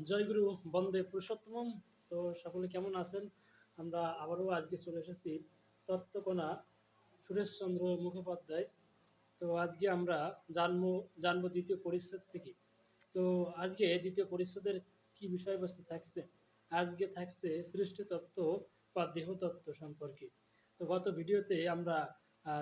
জয়গুরু বন্দে পুরুষোত্তম তো সকলে কেমন আছেন? আমরা আবারও আজকে চলে এসেছি তত্ত্বকোনা সুরেশচন্দ্র মুখোপাধ্যায়। তো আজকে আমরা জানব জানব দ্বিতীয় পরিচ্ছেদ থেকে। তো আজকে দ্বিতীয় পরিচ্ছেদের কি বিষয়বস্তু থাকছে? আজকে থাকছে সৃষ্টি তত্ত্ব বা দেহতত্ত্ব সম্পর্কে। তো গত ভিডিওতে আমরা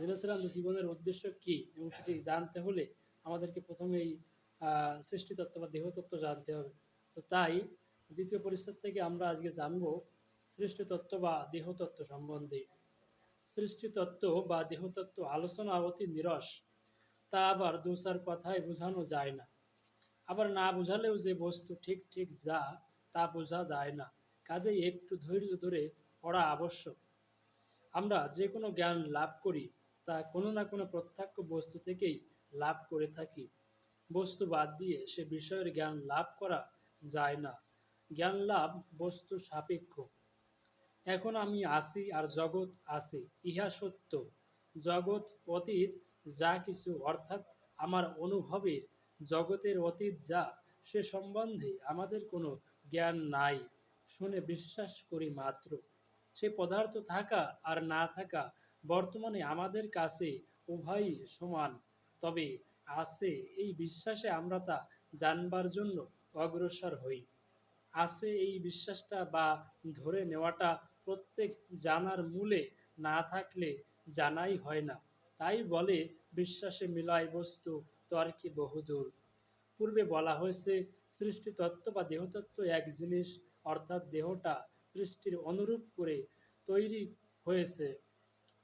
জেনেছিলাম যে জীবনের উদ্দেশ্য কি এবং সেটি জানতে হলে আমাদেরকে প্রথমেই আহ, সৃষ্টিতত্ত্ব বা দেহতত্ত্ব জানতে হবে। তো তাই দ্বিতীয় পরিচ্ছেদ থেকে আমরা আজকে জানব সৃষ্টিতত্ত্ব বা দেহতত্ত্ব সম্বন্ধে। সৃষ্টিতত্ত্ব বা দেহতত্ত্ব আলোচনা অতি নিরস, তা আবার দু চার কথায় বোঝানো যায় না। আবার না বোঝালেও যে বস্তু ঠিক ঠিক যা, তা বোঝা যায় না। কাজেই একটু ধৈর্য ধরে পড়া আবশ্যক। আমরা যে কোনো জ্ঞান লাভ করি, তা কোনো না কোনো প্রত্যক্ষ বস্তু থেকেই লাভ করে থাকি। বস্তু বাদ দিয়ে সে বিষয়ের জ্ঞান লাভ করা যায় না। জ্ঞান লাভ বস্তু সাপেক্ষ। এখন আমি আসি আর জগৎ আছে, ইহা সত্য। জগৎ অতীত যা কিছু, অর্থাৎ আমার অনুভবের জগতের অতীত যা, সে সম্বন্ধে আমাদের কোনো জ্ঞান নাই, শুনে বিশ্বাস করি মাত্র। সে পদার্থ থাকা আর না থাকা বর্তমানে আমাদের কাছে উভয়ই সমান, তবে আছে এই বিশ্বাসে আমরা তা জানবার জন্য অগ্রসর হই। আছে এই বিশ্বাসটা বা ধরে নেওয়াটা প্রত্যেক জানার মূলে না থাকলে জানাই হয় না। তাই বলে, বিশ্বাসে মিলায় বস্তু, তর্কে বহুদূর। পূর্বে বলা হয়েছে, সৃষ্টি তত্ত্ব বা দেহতত্ত্ব এক জিনিস, অর্থাৎ দেহটা সৃষ্টির অনুরূপ করে তৈরি হয়েছে।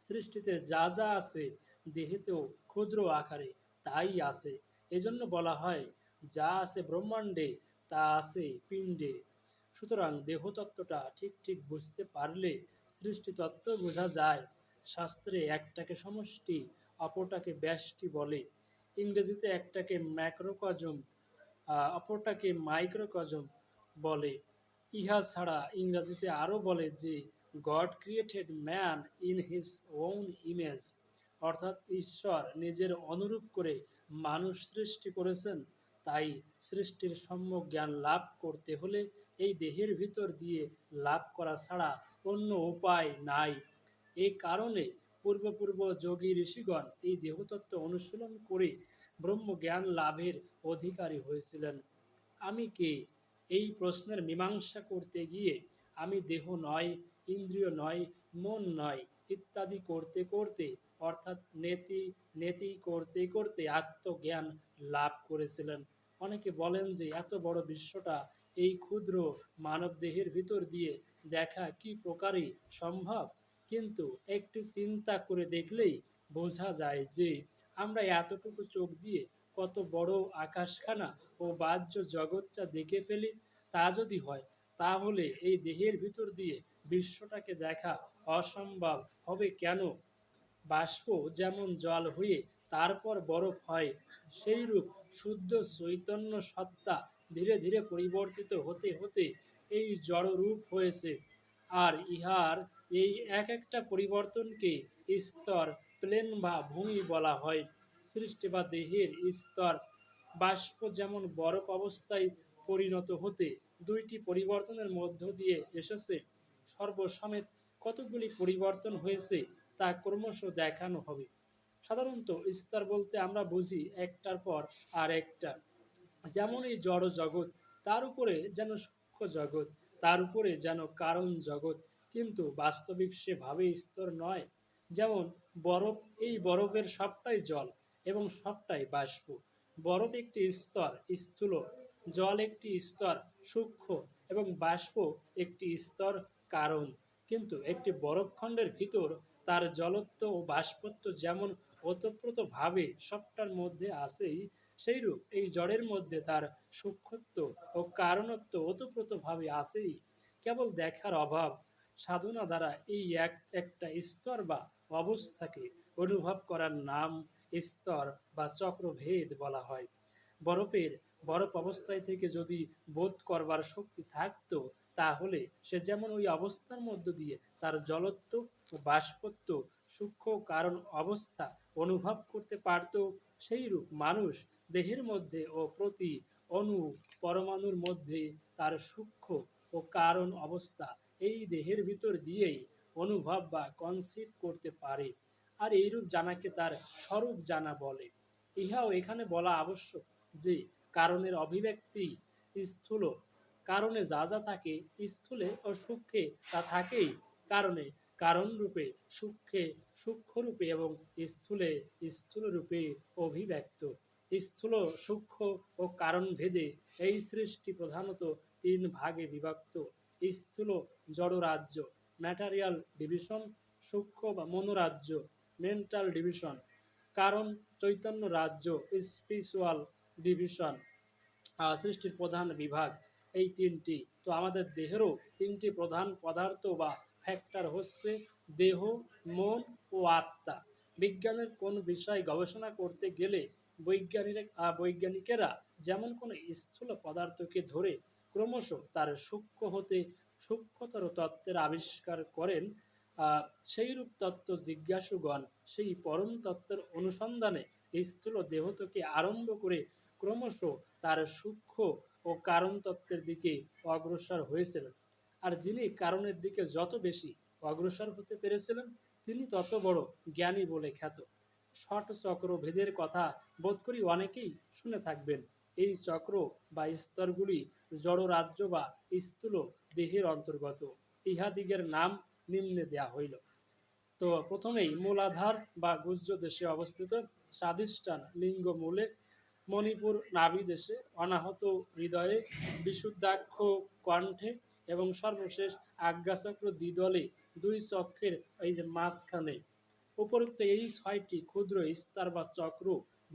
সৃষ্টিতে যা যা আছে, দেহেতেও ক্ষুদ্র আকারে তাই আছে। এজন্য বলা হয় যা আছে ব্রহ্মাণ্ডে, তা আছে পিণ্ডে। সুতরাং দেহতত্ত্বটা ঠিক ঠিক বুঝতে পারলে সৃষ্টিতত্ত্ব বোঝা যায়। শাস্ত্রে একটাকে সমষ্টি, অপরটাকে ব্যষ্টি বলে। ইংরেজিতে একটাকে ম্যাক্রোকজম অপরটাকে মাইক্রোকজম বলে। ইহা ছাড়া ইংরাজিতে আরও বলে যে God created man in his own image অর্থাৎ ঈশ্বর নিজের অনুরূপ করে মানুষ সৃষ্টি করেছেন। তাই সৃষ্টির সম্যক জ্ঞান লাভ করতে হলে এই দেহের ভিতর দিয়ে লাভ করা ছাড়া অন্য উপায় নাই। এই কারণে পূর্ব পূর্ব যোগী ঋষিগণ এই দেহতত্ত্ব অনুশীলন করে ব্রহ্মজ্ঞান লাভের অধিকারী হয়েছিলেন। আমি কে? এই প্রশ্নের মীমাংসা করতে গিয়ে আমি দেহ নয়, ইন্দ্রিয় নয়, মন নয় ইত্যাদি করতে করতে অর্থাৎ নেতি নেতি করতে করতে আত্মজ্ঞান লাভ করেছিলেন। অনেকে বলেন যে এত বড় বিশ্বটা এই ক্ষুদ্র মানব দেহের ভিতর দিয়ে দেখা কি প্রকারই সম্ভব? কিন্তু একটু চিন্তা করে দেখলেই বোঝা যায় যে আমরা এতটুকু চোখ দিয়ে কত বড় আকাশখানা ও বাহ্য জগৎটা দেখে ফেলি, তা যদি হয়, তাহলে এই দেহের ভিতর দিয়ে বিশ্বটাকে দেখা অসম্ভব হবে কেন? বাষ্প যেমন জল হয়ে তারপর বরফ হয়, সেইরূপ শুদ্ধ চৈতন্য সত্তা ধীরে ধীরে পরিবর্তিত হতে হতে এই জড়রূপ হয়েছে। আর ইহার এই এক একটা পরিবর্তনকে স্তর, প্লেন বা ভূমি বলা হয়। সৃষ্টি বা দেহের স্তর, বাষ্প যেমন বরফ অবস্থায় পরিণত হতে দুইটি পরিবর্তনের মধ্য দিয়ে এসেছে। সর্বসমেত কতগুলি পরিবর্তন হয়েছে তা ক্রমশ দেখানো হবে। সাধারণত স্তর বলতে আমরা বুঝি একটার পর আর একটা যেমন এই জড় জগৎ, তার উপরে যেন সূক্ষ্ম জগৎ, তার উপরে যেন কারণ জগৎ। কিন্তু বাস্তবিক সেভাবে স্তর নয়। যেমন বরফ, এই বরফের সবটাই জল এবং সবটাই বাষ্প। বরফ একটি স্তর, স্থূল। জল একটি স্তর, সূক্ষ্ম এবং বাষ্প একটি স্তর, কারণ। কিন্তু একটি বরফখণ্ডের ভিতর তার জলত্ব ও বাষ্পত্ব যেমন ওতপ্রোতভাবে সবটার মধ্যে আসেই সেইরূপ এই জড়ের মধ্যে তার সূক্ষ্মত্ব ও কারণত্ব ওতপ্রোতভাবে আসেই কেবল দেখার অভাব, সাধনা দ্বারা এই এক, একটা স্তর বা অবস্থাকে অনুভব করার নাম স্তর বা চক্রভেদ বলা হয়। বরফের বরফ অবস্থায় থেকে যদি বোধ করবার শক্তি থাকতো, তাহলে সে যেমন ওই অবস্থার মধ্য দিয়ে তার জলত্ব ও বাষ্পত্ব সূক্ষ্ম কারণ অবস্থা অনুভব করতে পারত। সেইরূপ মানুষ দেহের মধ্যে ও প্রতি অণু পরমাণুর মধ্যে তার সূক্ষ্ম ও কারণ অবস্থা এই দেহের ভিতর দিয়েই অনুভব বা কনসিভ করতে পারে। আর এইরূপ জানাকে তার স্বরূপ জানা বলে। ইহাও এখানে বলা আবশ্যক যে, কারণের অভিব্যক্তি স্থূল। কারণে যা যা থাকে স্থূলে ও সূক্ষ্মে তা থাকেই। কারণে কারণ রূপে সূক্ষ্মে সূক্ষ্ম রূপে এবং স্থূলে স্থূল রূপে অভিব্যক্ত। স্থূল, সূক্ষ্ম ও কারণ ভেদে এই সৃষ্টি প্রধানত তিন ভাগে বিভক্ত। স্থূল, জড়রাজ্য, ম্যাটারিয়াল ডিভিশন, সূক্ষ্ম বা মনোরাজ্য, মেন্টাল ডিভিশন, কারণ চৈতন্য রাজ্য, স্পিরিচুয়াল ডিভিশন সৃষ্টির প্রধান বিভাগ। এই তিনটি, তো আমাদের দেহেরও তিনটি প্রধান পদার্থ বা ফ্যাক্টর হচ্ছে দেহ মন ও আত্মা। বিজ্ঞানের কোন বিষয় গবেষণা করতে গেলে বৈজ্ঞানিক আহ, বৈজ্ঞানিকেরা যেমন কোনো স্থূল পদার্থকে ধরে ক্রমশ তার সূক্ষ্ম হতে সূক্ষ্মতর তত্ত্বের আবিষ্কার করেন সেইরূপ তত্ত্ব জিজ্ঞাসুগণ সেই পরম তত্ত্বের অনুসন্ধানে স্থূল দেহ থেকে আরম্ভ করে ক্রমশ তার সূক্ষ্ম ও কারণ তত্ত্বের দিকে অগ্রসর হয়েছিলেন। আর যিনি কারণের দিকে যত বেশি অগ্রসর হতে পেরেছিলেন, তিনি তত বড় জ্ঞানী বলে খ্যাত। ষট চক্র ভেদের কথা বোধ করি অনেকেই শুনে থাকবেন। এই চক্র বা স্তরগুলি জড় রাজ্য বা স্থূল দেহের অন্তর্গত। ইহাদিগের নাম নিম্নে দেয়া হইল। তো প্রথমেই মূলাধার বা গুজ্জ দেশে অবস্থিত স্বাদিষ্ঠান লিঙ্গ মূলে মণিপুর নাভি দেশে অনাহত হৃদয়ে বিশুদ্ধাক্ষ কণ্ঠে এবং সর্বশেষ আজ্ঞাচক্র দ্বিদলে দুই চক্রের এই যে মাঝখানে। উপরোক্ত এই ছয়টি ক্ষুদ্র স্তর বা চক্র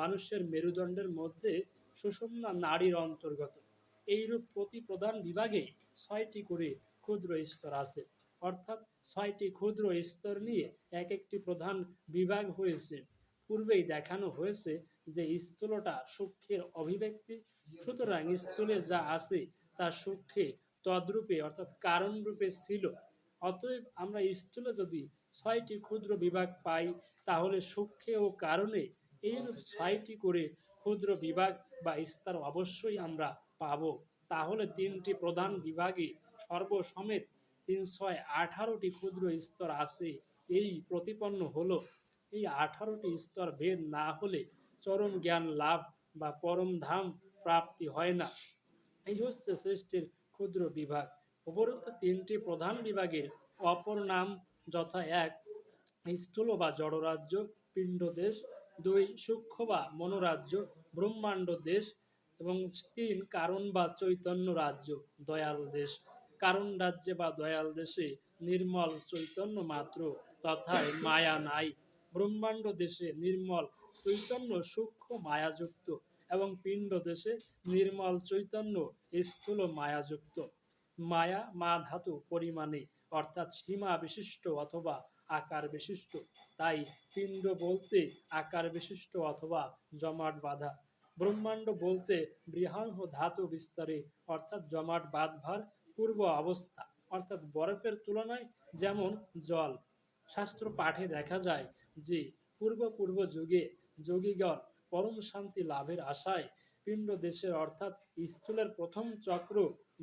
মানুষের মেরুদণ্ডের মধ্যে সুষুম্না নারীর অন্তর্গত। এইরূপ প্রতি প্রধান বিভাগে ছয়টি করে ক্ষুদ্র স্তর আছে। অর্থাৎ ছয়টি ক্ষুদ্র স্তর নিয়ে এক একটি প্রধান বিভাগ হয়েছে। পূর্বেই দেখানো হয়েছে যে স্থূলটা সূক্ষ্মের অভিব্যক্তি। সুতরাং স্থূলে যা আছে তা সূক্ষ্মে তদ্রূপে, অর্থাৎ কারণ রূপে ছিল। অতএব আমরা স্থূলে যদি ছয়টি ক্ষুদ্র বিভাগ পাই, তাহলে সূক্ষ্মে ও কারণে এইরূপ ছয়টি করে ক্ষুদ্র বিভাগ বা স্তর অবশ্যই আমরা পাব। তাহলে তিনটি প্রধান বিভাগে সর্বসমেত তিন ছয় আঠারোটি ক্ষুদ্র স্তর আছে। এই প্রতিপন্ন হলো। এই আঠারোটি স্তর ভেদ না হলে চরম জ্ঞান লাভ বা পরম ধাম প্রাপ্তি হয় না। এই হচ্ছে সৃষ্টির ক্ষুদ্র বিভাগ। উপরোক্ত তিনটি প্রধান বিভাগের অপর নাম যথা এক, স্থূল বা জড়রাজ্য পিণ্ড দেশ, দুই, সূক্ষ্ম বা মনোরাজ্য, ব্রহ্মাণ্ড দেশ, এবং তিন, কারণ বা চৈতন্য রাজ্য, দয়াল দেশ। কারণ রাজ্যে বা দয়াল দেশে নির্মল চৈতন্য মাত্র, তথায় মায়া নাই। ব্রহ্মাণ্ড দেশে নির্মল চৈতন্য সূক্ষ্ম মায়াযুক্ত এবং পিণ্ড দেশে নির্মল চৈতন্য স্থূল মায়াযুক্ত। মায়া, মা ধাতু পরিমাণে, অর্থাৎ সীমা বিশিষ্ট অথবা আকার বিশিষ্ট। তাই পিণ্ড বলতে আকার বিশিষ্ট অথবা জমাট বাঁধা। ব্রহ্মাণ্ড বলতে বৃহাংহ ধাতু বিস্তারে, অর্থাৎ জমাট বাঁধভার পূর্ব অবস্থা, অর্থাৎ বরফের তুলনায় যেমন জল। শাস্ত্র পাঠে দেখা যায় যে পূর্ব পূর্ব যুগে যোগীগণ পরম শান্তি লাভের আশায় পিণ্ড দেশের অর্থাৎ স্থূলের প্রথম চক্র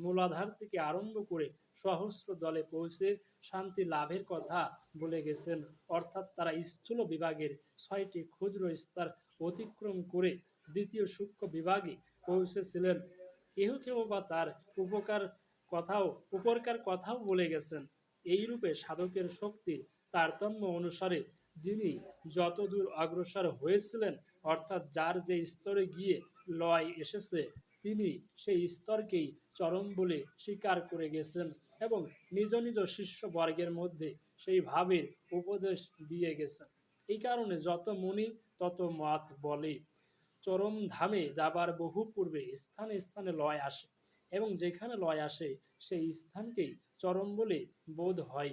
মূলাধার থেকে আরম্ভ করে সহস্র দলে পৌঁছে শান্তি লাভের কথা বলে গেছেন। অর্থাৎ তারা স্থূল বিভাগের ছয়টি ক্ষুদ্র স্তর অতিক্রম করে দ্বিতীয় সূক্ষ্ম বিভাগে পৌঁছেছিলেন। কেহ কেহ বা তার উপকার কথাও, উপরকার কথাও বলে গেছেন। এইরূপে সাধকের শক্তির তারতম্য অনুসারে যিনি যতদূর অগ্রসর হয়েছিলেন, অর্থাৎ যার যে স্তরে গিয়ে লয় এসেছে, তিনি সেই স্তরকেই চরম বলে স্বীকার করে গেছেন এবং নিজ নিজ শিষ্য বর্গের মধ্যে সেই ভাবের উপদেশ দিয়ে গেছেন। এই কারণে যত মুনি, তত মত বলে। চরম ধামে যাবার বহু পূর্বে স্থানে স্থানে লয় আসে এবং যেখানে লয় আসে, সেই স্থানকেই চরম বলে বোধ হয়।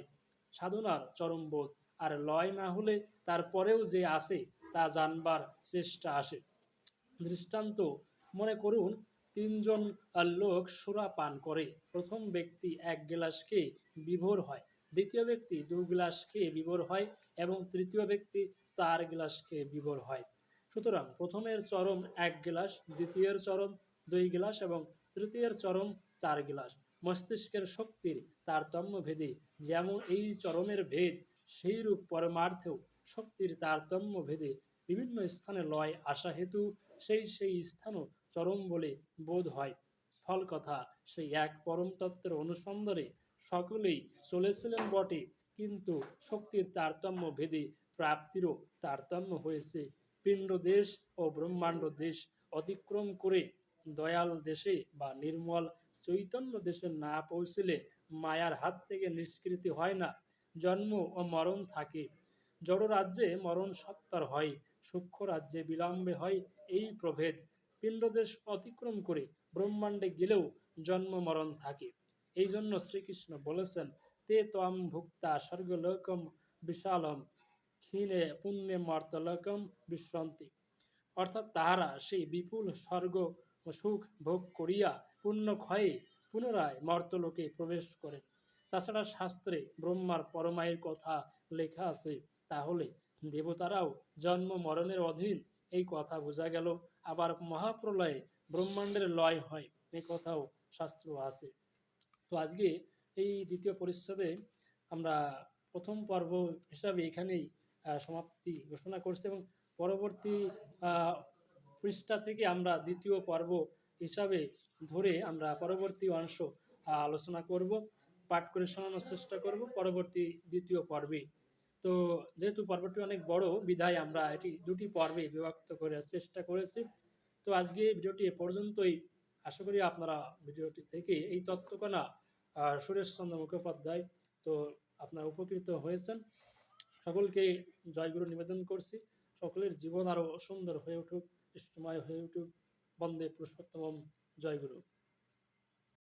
সাধনার চরম বোধ আর লয় না হলে তারপরেও যে আসে তা জানবার চেষ্টা আসে। দৃষ্টান্ত, মনে করুন, তিনজন লোক সুরা পান করে। প্রথম ব্যক্তি এক গ্লাস খেয়ে বিভোর হয়, দ্বিতীয় ব্যক্তি দু গ্লাস খেয়ে বিভোর হয় এবং তৃতীয় ব্যক্তি চার গ্লাস খেয়ে বিভোর হয়। সুতরাং প্রথমের চরম এক গ্লাস, দ্বিতীয়ের চরম দুই গ্লাস এবং তৃতীয়ের চরম চার গ্লাস। মস্তিষ্কের শক্তির তারতম্য ভেদে যেমন এই চরমের ভেদ সেইরূপ পরমার্থেও শক্তির তারতম্য ভেদে বিভিন্ন স্থানে লয় আসা হেতু সেই সেই স্থানও চরম বলে বোধ হয়। ফল কথা সেই এক পরম তত্ত্বের অনুসন্ধানে সকলেই চলেছিলেন বটে, কিন্তু শক্তির তারতম্য ভেদে প্রাপ্তিরও তারতম্য হয়েছে। পিণ্ড দেশ ও ব্রহ্মাণ্ড দেশ অতিক্রম করে দয়াল দেশে বা নির্মল চৈতন্য দেশে না পৌঁছলে মায়ার হাত থেকে নিষ্কৃতি হয় না। জন্ম ও মরণ থাকে। জড় রাজ্যে মরণ সত্তর হয়, সূক্ষ্ম রাজ্যে বিলম্বে হয় এই প্রভেদ। পিণ্ডদেশ অতিক্রম করে ব্রহ্মাণ্ডে গেলেও জন্ম মরণ থাকে। এই জন্য শ্রীকৃষ্ণ বলেছেন, তে ত্বম ভুক্তা স্বর্গলোকম বিশালম, ক্ষীণে পুণ্যে মর্তলোকম বিশ্রান্তি। অর্থাৎ তাহারা সেই বিপুল স্বর্গ সুখ ভোগ করিয়া পুণ্য ক্ষয়ে পুনরায় মর্তলোকে প্রবেশ করেন। তাছাড়া শাস্ত্রে ব্রহ্মার পরমায়ের কথা লেখা আছে। তাহলে দেবতারাও জন্ম মরণের অধীন এই কথা বোঝা গেল। আবার মহাপ্রলয়ে ব্রহ্মাণ্ডের লয় হয় এই কথাও শাস্ত্র আছে। তো আজকে এই দ্বিতীয় পরিচ্ছেদে আমরা প্রথম পর্ব হিসাবে এখানেই সমাপ্তি ঘোষণা করছি এবং পরবর্তী পৃষ্ঠা থেকে আমরা দ্বিতীয় পর্ব হিসাবে ধরে আমরা পরবর্তী অংশ আলোচনা করব। পাঠ করে শোনানোর চেষ্টা করব পরবর্তী দ্বিতীয় পর্বে তো যেহেতু পর্বটি অনেক বড়, বিধায় আমরা এটি দুটি পর্বে বিভক্ত করার চেষ্টা করেছি। তো আজকে ভিডিওটি এ পর্যন্তই। আশা করি আপনারা ভিডিওটি থেকে এই তত্ত্বকণা সুরেশচন্দ্র মুখোপাধ্যায় তো আপনারা উপকৃত হয়েছেন। সকলকে জয়গুরু নিবেদন করছি। সকলের জীবন আরও সুন্দর হয়ে উঠুক ইষ্টময় হয়ে উঠুক। বন্দে পুরুষোত্তম জয়গুরু।